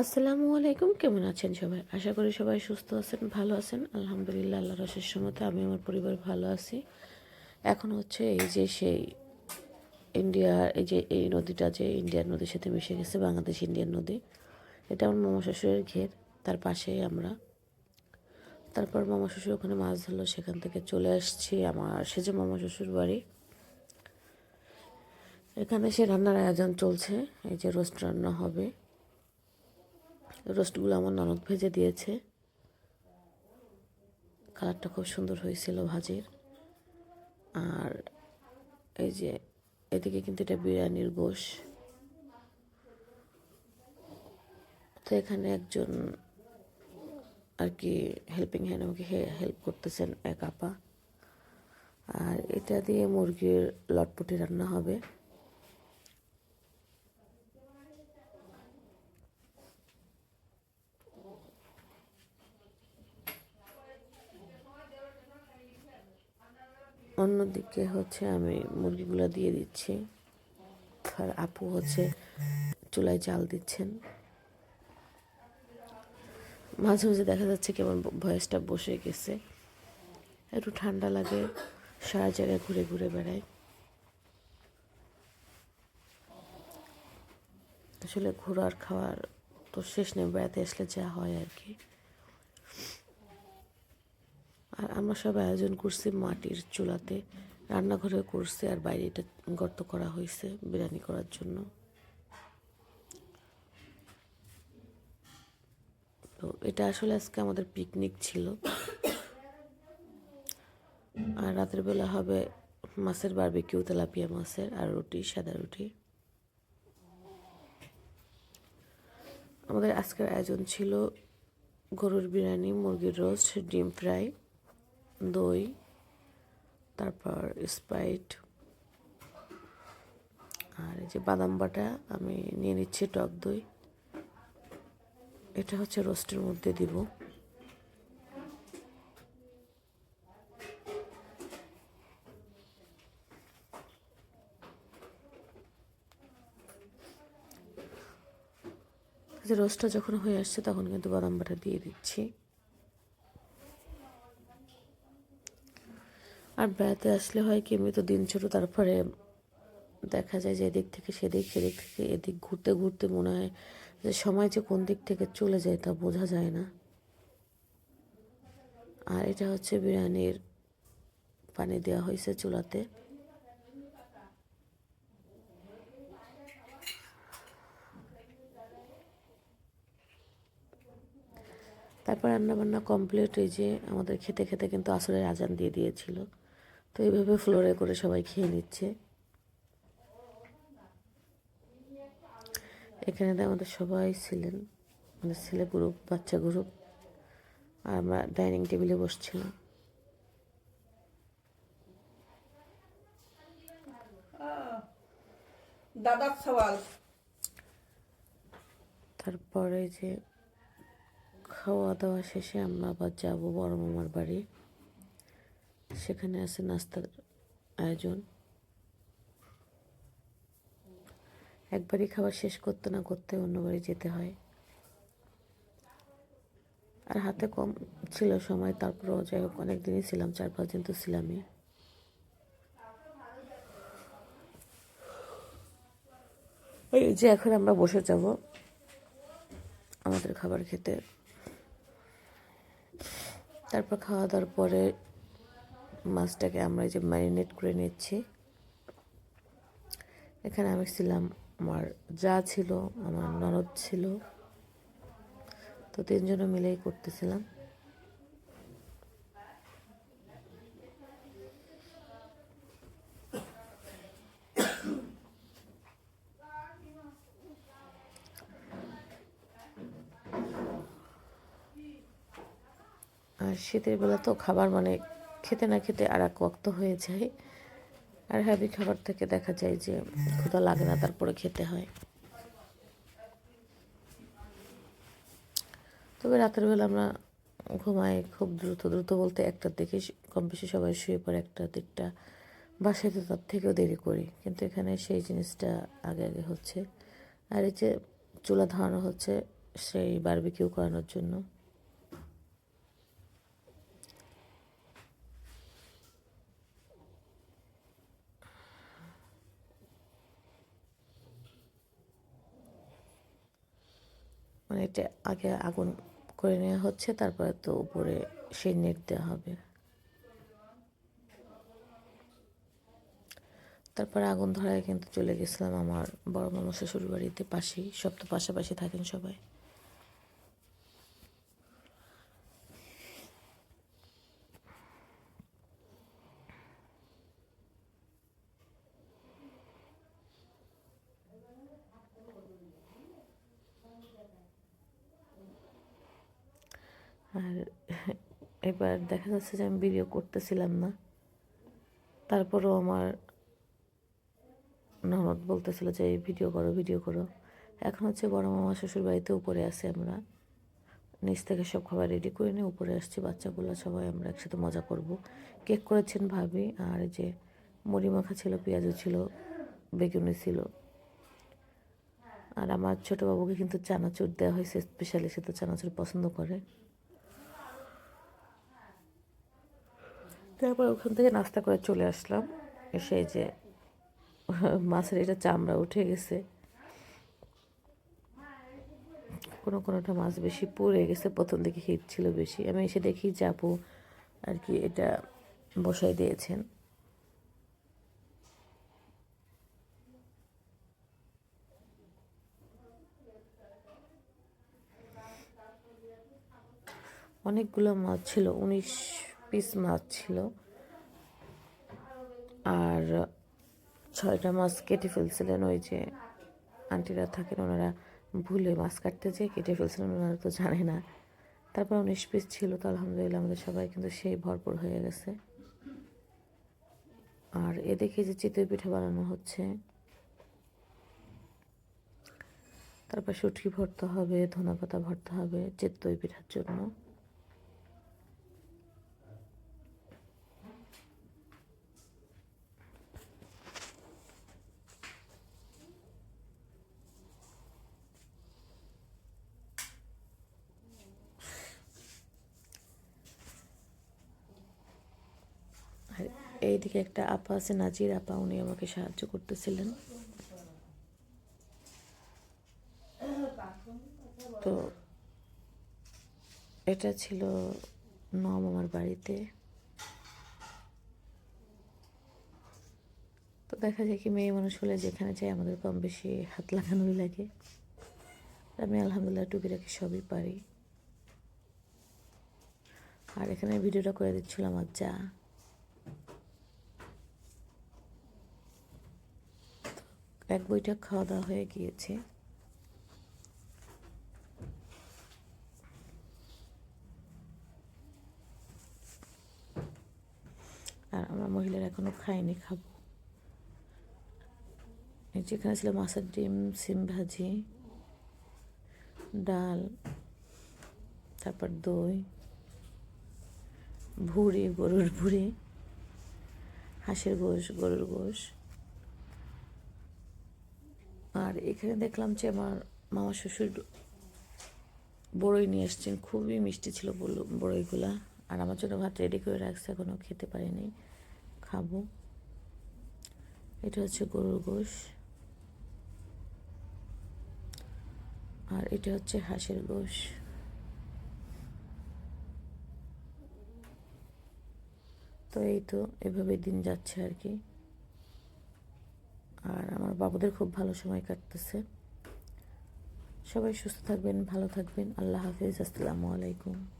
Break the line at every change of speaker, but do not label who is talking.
আসসালামু আলাইকুম, কেমন আছেন সবাই? আশা করি সবাই সুস্থ আছেন, ভালো আছেন। আলহামদুলিল্লাহ আল্লাহ রসের সমতে আমি আমার পরিবার ভালো আছি। এখন হচ্ছে এই যে সেই ইন্ডিয়া, এই যে এই নদীটা যে ইন্ডিয়ার নদীর সাথে মিশে গেছে, বাংলাদেশ ইন্ডিয়ান নদী, এটা আমার মামা শ্বশুরের ঘের, তার পাশেই আমরা। তারপর মামা শ্বশুর ওখানে মাছ ধরলো, সেখান থেকে চলে আসছি আমার, সে যে মামা শ্বশুর বাড়ি। এখানে সে রান্নার আয়োজন চলছে, এই যে রোস্ট রান্না হবে। রোস্টগুলো আমার ননদ ভেজে দিয়েছে। কালারটা খুব সুন্দর হয়েছিল ভাজির। আর এই যে এদিকে কিন্তু এটা বিরিয়ানির গোশ। তো এখানে একজন আর কি হেল্পিং হ্যান্ড আমাকে হেল্প করতেছেন এক আপা। আর এটা দিয়ে মুরগির লটপটি রান্না হবে। অন্যদিকে হচ্ছে আমি মুরগিগুলো দিয়ে দিচ্ছি। আর আপু হচ্ছে চুলায় চাল দিচ্ছেন। মাঝে মাঝে দেখা যাচ্ছে কেমন ভয়েসটা বসে গেছে। একটু ঠান্ডা লাগে, সারা জায়গায় ঘুরে ঘুরে বেড়াই আসলে ঘোরার খাওয়ার তো শেষ নেই, বেড়াতে আসলে যা হয় আর কি। আর আমরা সব আয়োজন করছি মাটির চুলাতে। রান্নাঘরে করছে আর বাইরে এটা গর্ত করা হয়েছে বিরিয়ানি করার জন্য। তো এটা আসলে আজকে আমাদের পিকনিক ছিল। আর রাতের বেলা হবে মাছের বারবিকিউ তেলাপিয়া মাছের আর রুটি, সাদা রুটি। আমাদের আজকের আয়োজন ছিল গরুর বিরিয়ানি, মুরগির রোস্ট ডিম ফ্রাই, দই তারপর স্প্রাইট, আর এই যে বাদাম বাটা আমি নিয়ে নিচ্ছি, টক দই। এটা হচ্ছে রোস্টের মধ্যে দিব। রোস্টটা যখন হয়ে আসছে তখন কিন্তু বাদাম বাটা দিয়ে দিচ্ছি। আর বেড়াতে আসলে হয় কি, এমনি তো দিন ছোট, তারপরে দেখা যায় যে এদিক থেকে সেদিক সেদিক থেকে এদিক ঘুরতে ঘুরতে মনে হয় যে সময় যে কোন দিক থেকে চলে যায় তা বোঝা যায় না। আর এটা হচ্ছে বিরিয়ানির পানি দেওয়া হয়েছে চুলাতে। তারপর রান্নাবান্না কমপ্লিট এই যে আমাদের খেতে খেতে কিন্তু আসরের আজান দিয়ে দিয়েছিল। তো এইভাবে ফ্লোরে করে সবাই খেয়ে নিচ্ছে। এখানে আমাদের সবাই ছিলেন আমাদের ছেলে গ্রুপ বাচ্চা গ্রুপ আর আমরা ডাইনিং টেবিলে বসছিলাম।
দাদার সওয়াল।
তারপরে যে খাওয়া দাওয়া শেষে আমরা আবার যাব বড় মামার বাড়ি। সেখানে আছে নাস্তার আয়োজন। একবারই খাবার শেষ করতে না করতে অন্য বাড়ি যেতে হয়। আর হাতে কম ছিল সময়, তারপরেও যাই হোক, অনেক দিনই ছিলাম, চার পাঁচ দিন তো ছিলামই। এই যে এখন আমরা বসে যাব আমাদের খাবার খেতে। তারপর খাওয়া দাওয়ার পরে মাছটাকে আমরা এই যে ম্যারিনেট করে নিচ্ছি। এখানে আমি ছিলাম, আমার যা ছিল, আমার ননদ ছিল। তো তিনজনে মিলেই করতেছিলাম। আর শীতের বেলা তো খাবার মানে খেতে না খেতে আর এক ওক্ত হয়ে যায়। আর হ্যাভি খাবার থেকে দেখা যায় যে ক্ষুধা লাগে না, তারপরে খেতে হয়। তবে রাতের বেলা আমরা ঘুমাই খুব দ্রুত দ্রুত বলতে একটার দিকে কম বেশি সবাই শুয়ে পড়ে, একটা দেড়টা বাসায় তো তার থেকেও দেরি করি। কিন্তু এখানে সেই জিনিসটা আগে আগে হচ্ছে। আর এই যে চুলা ধরানো হচ্ছে, সেই বারবিকিউ করানোর জন্য। মানে এটা আগে আগুন করে নেওয়া হচ্ছে, তারপরে তো উপরে সেই নেট দেওয়া হবে। তারপরে আগুন ধরায় কিন্তু চলে গেছিলাম আমার বড় মামা শ্বশুর বাড়িতে পাশেই, সব তো পাশাপাশি থাকেন সবাই। আর এবার দেখা যাচ্ছে যে আমি ভিডিও করতেছিলাম না। তারপরেও আমার ননদ বলতেছিল যে ভিডিও করো ভিডিও করো। এখন হচ্ছে বড় মামা শ্বশুর বাড়িতে উপরে আছি আমরা। নিচ থেকে সব খাবার রেডি করে নিয়ে উপরে আসছি, বাচ্চাগুলো সবাই আমরা একসাথে মজা করব। কেক করেছেন ভাবি, আর যে মুড়ি মাখা ছিল, পেঁয়াজও ছিল বেগুনি ছিল। আর আমার ছোটো বাবুকে কিন্তু চানাচুর দেওয়া হয়েছে স্পেশালি সে তো চানাচুর পছন্দ করে। তারপর ওখান থেকে নাস্তা করে চলে আসলাম। এসে যে, মাছের এটা চামড়া উঠে গেছে। কোনো কোনোটা মাছ বেশি পুড়ে গেছে, প্রথম দিকে হিট ছিল বেশি। আমি এসে দেখি যাব আর কি এটা বসাই দিয়েছেন। অনেকগুলো মাছ ছিল, উনিশ পিস মাছ ছিল। আর ছয়টা মাছ কেটে ফেলছিলেন ওই যে আন্টিরা থাকেন, ওনারা ভুলে মাছ কাটতে যেয়ে কেটে ফেলছিলেন, ওনারা তো জানে না। তারপর উনিশ পিস ছিল তো আলহামদুলিল্লাহ আমাদের সবাই কিন্তু সেই ভরপুর হয়ে গেছে। আর এদিকে যে চিতই পিঠা বানানো হচ্ছে, তারপর সুটকি ভরতে হবে ধনা পাতা ভরতে হবে চিতই পিঠার জন্য। আর এইদিকে একটা আপা আছে, নাজির আপা, উনি আমাকে সাহায্য করতেছিলেন। তো এটা ছিল নম আমার বাড়িতে। তো দেখা যায় কি, মেয়ে মানুষ হলে যেখানে যাই আমাদের কম বেশি হাত লাগানোই লাগে। আমি আলহামদুলিল্লাহ টুকিটাকি সবই পারি। আর এখানে ভিডিওটা করে দিচ্ছিলাম আর যা এক বইটা খাওয়া দাওয়া হয়ে গিয়েছে। আর আমরা মহিলারা এখনও খাইনি, খাব। যেখানে ছিল মাছের ডিম, সিম ভাজি, ডাল, তারপর দই, ভুড়ি, গরুর ভুড়ি, হাঁসের গোশ, গরুর গোশ। আর এখানে দেখলাম যে আমার মামা শ্বশুর বড়ই নিয়ে এসছেন, খুবই মিষ্টি ছিল বড়ইগুলা। আর আমার জন্য ভাত রেডি করে রাখছে এখনও খেতে পারিনি। খাব। এটা হচ্ছে গরুর গোশ। আর এটা হচ্ছে হাঁসের গোশ। তো এই তো এভাবে দিন যাচ্ছে আর কি। আর আমার বাবুদের খুব ভালো সময় কাটতেছে। সবাই সুস্থ থাকবেন, ভালো থাকবেন। আল্লাহ হাফিজ, আসসালামু আলাইকুম।